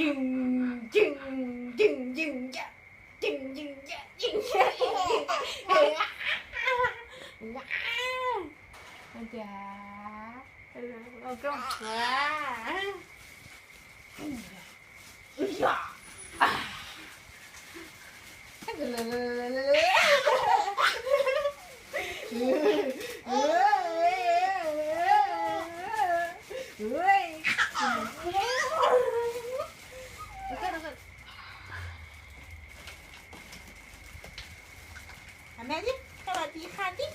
จึงจะจึงจะจึงจะไปอจึอกงอีกไม่จังสวัสดีค่ะจึงจึงจะจึงจะจึงจะจึงอะตั้งไข่ตั้งไข่อะตั้งไข่ตั้งไข่อะอะตั้งไข่เด้อตั้งไข่อะตั้งไข่เด้อตั้งไข่เหนื่อยอะเหนื่อยอะหายใจหายใจหายใจเอออะจึงจึ แม่ดิสวัสดีค่ะดิ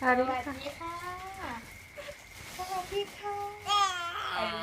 สวัสดีค่ะ สวัสดีค่ะ